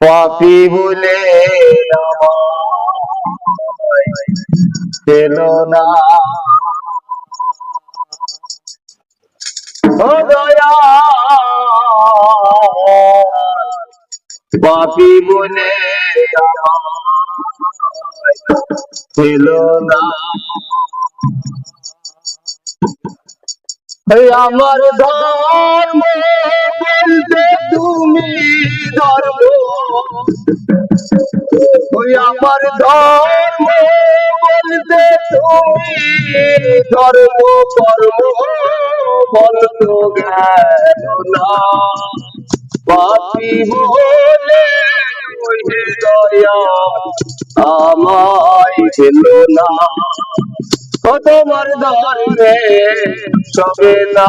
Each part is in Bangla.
পাপি বলে পেল না। পাপি বলে পেল না। আমার ধর্ম বলতে তুমি ধর্ম ওই আমার ধর্ম বলতে তুমি ধর্ম, কর্ম বলতো না। পাপি বলে দয়া আমায় ছিল না। তোমার ধর্মে সবে না।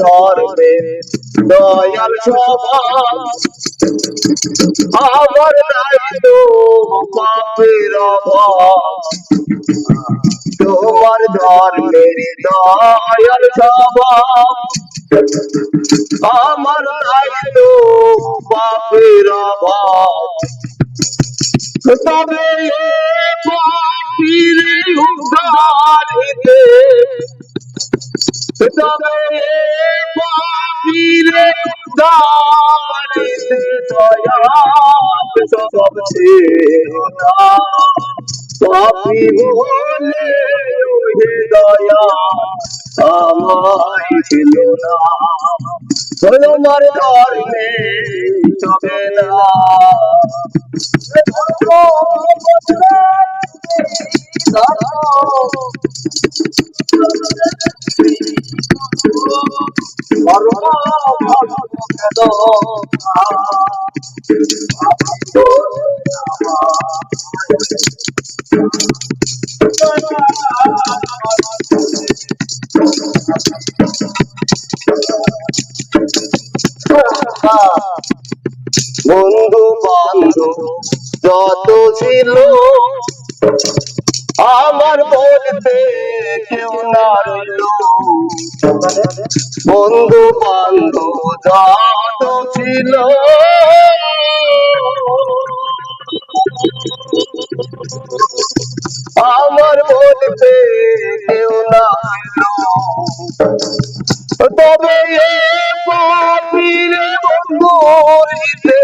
ধর্মে দয়াল সভা। আমার তো পাপের তোমার ধর্মের দয়াল সভা আমার নাই পাপের তবে পাপির উদ্ধার হইতে। তবে ছেড়া পাপি বলে দয়া আমায় ছিল না তোমার ধর্মে চবে না বন্ধু বান্ধব যত ছিল আমার বলতে কেউ না বন্ধু বান্ধব যত ছিল আমার বলতে কেউ না তবে পাপির বন্ধুরিতে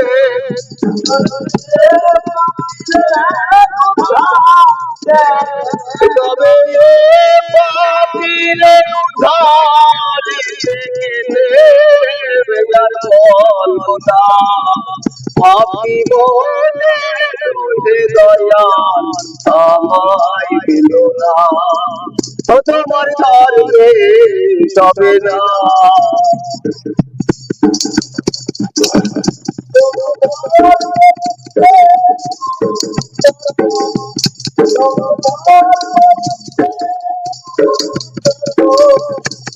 ওঠে দয়া আমায় দিল না। ও তোমার ধর্মে তবে না।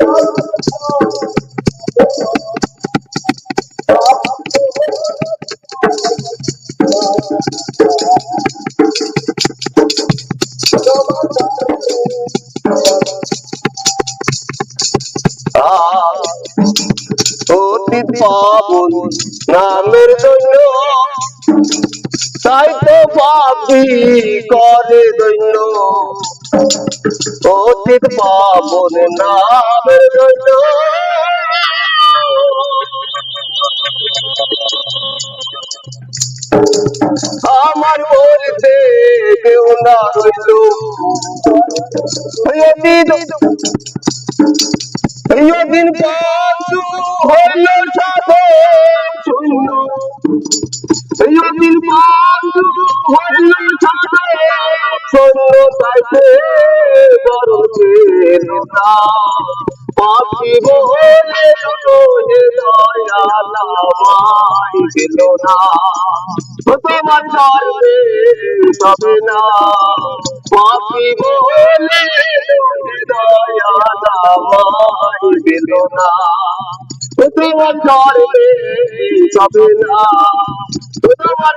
আহ, পাবন জন্য। তাই তো পাপি করে দৈন্য। অতীত পাবন নামের জন্য। আমার বলতে কেউ না অতীত দিন পাঁচু হইল শূন্য দিন পাঁচু হইল শূন্য তাইতে বড় পেল না পাপি বলে হে দয়াল আমায় দিল না। তোমার দরবে তবে না। পাখি বলে দয়া আমায় দিল না। ও তোমার দরবে তবে না। তোমার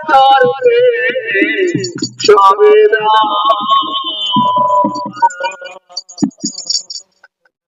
তবে না।